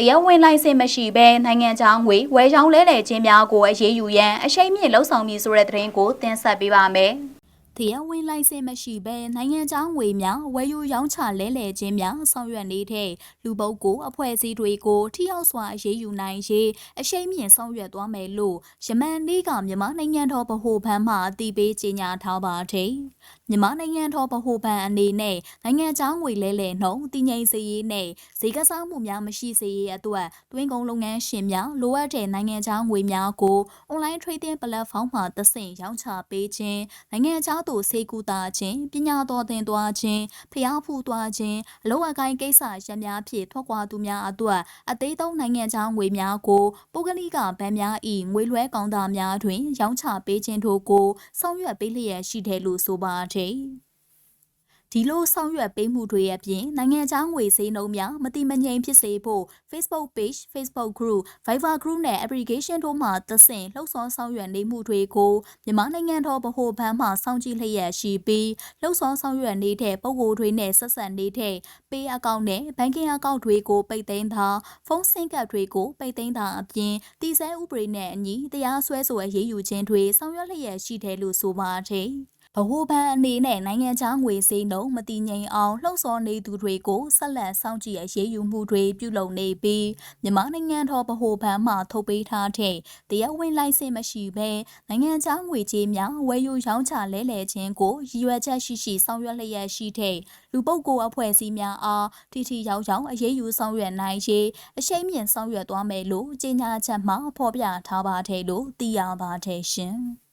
တရားဝင်လိုင်စင်မရှိဘဲနိုင်ငံခြားငွေဝယ်ရောင်းလဲလှယ်ခြင်းများကိုအရေးယူရန်အရှိန်မြင့်လှုံ့ဆော်မည်ဆိုတဲ့သတင်းကိုတင်ဆက်ပေးပါမယ်။တရားဝင်လိုင်စင်မရှိဘဲနိုင်ငံခြားငွေများဝယ်ယူရောင်းချလဲလှယ်ခြင်းများဆောင်ရွက်နေတဲ့လူပုဂ္ဂိုလ်အဖွဲ့အစည်းတွေကိုထိရောက်စွာအရေးယူနိုင်ရေးအရှိန်မြင့်ဆောင်ရွက်သွားမယ်လို့ယမန်နေ့ကမြန်မာနိုင်ငံတော်ဗဟိုဘဏ်မှအတည်ပြုကြေညာထားပါတယ်။ မြန်မာနိုင်ငံတော်ဗဟိုဘဏ်အနေနဲ့နိုင်ငံခြားငွေလဲလှယ်နှုန်းတည်ငြိမ်စေရေးနဲ့ဈေးကစားမှုများမရှိစေရေးအတွက်တွင်းကုန်လုပ်ငန်းရှင်များလိုအပ်တဲ့နိုင်ငံခြားငွေများကို online trading platform မှာသဆင့်ရောင်းချပေးခြင်းနိုင်ငံခြားသို့စေကူတာခြင်းပညာတော်သင်သွားခြင်းဖျားဖူးသွားခြင်းအလို့အကိုင်းကိစ္စရပ်များဖြင့်ထွက်ခွာသူများအတွက်အသေးသုံးနိုင်ငံခြားငွေများကိုပုဂ္ဂလိကဗန်များ၏ငွေလွှဲကောင်တာများတွင်ရောင်းချပေးခြင်းတို့ကိုဆောင်ရွက်ပေးလျက်ရှိတယ်လို့ဆိုပါတယ်။ဒီလိုဆောင်ရွက်ပေးမှုတွေအပြင်နိုင်ငံခြားငွေစည်းနှုန်းများမတိမငြိမ်ဖြစ်စေဖို့ Facebook Page, Facebook Group, Viber Group နဲ့ application တို့မှသဆင့်လှုပ်ဆောင်ဆောင်ရွက်နေမှုတွေကိုမြန်မာနိုင်ငံတော်ဗဟိုဘဏ်မှစောင့်ကြည့်လျက်ရှိပြီးလှုပ်ဆောင်ဆောင်ရွက်နေတဲ့ပုံကိုယ်တွေနဲ့ဆက်ဆက်နေတဲ့ Pay account နဲ့ Banking account တွေကိုပိတ်သိမ်းတာဖုန်းဆင်းကပ်တွေကိုပိတ်သိမ်းတာအပြင်တည်ဆဲဥပဒေနဲ့အညီတရားစွဲဆိုအရေးယူခြင်းတွေဆောင်ရွက်လျက်ရှိတယ်လို့ဆိုပါတယ်။ ဗဟိုဘဏ်အနေနဲ့နိုင်ငံခြားငွေစည်းနှုန်းမတည်ငြိမ်အောင်လှုံ့ဆော်နေသူတွေကိုဆက်လက်စောင့်ကြည့်အရေးယူမှုတွေပြုလုပ်နေပြီးမြန်မာနိုင်ငံတော်ဗဟိုဘဏ်မှထုတ်ပေးထားတဲ့တရားဝင်လိုင်စင်မရှိဘဲနိုင်ငံခြားငွေကြေးများဝယ်ယူရောင်းချလဲလှယ်ခြင်းကိုရည်ရွယ်ချက်ရှိရှိဆောင်ရွက်လျက်ရှိတဲ့လူပုဂ္ဂိုလ်အဖွဲ့အစည်းများအားထိထိရောက်ရောက်အရေးယူဆောင်ရွက်နိုင်ရေးအရှိန်မြင့်ဆောင်ရွက်သွားမယ်လို့ကြေညာချက်မှာဖော်ပြထားပါတယ်လို့သိရပါတယ်ရှင်။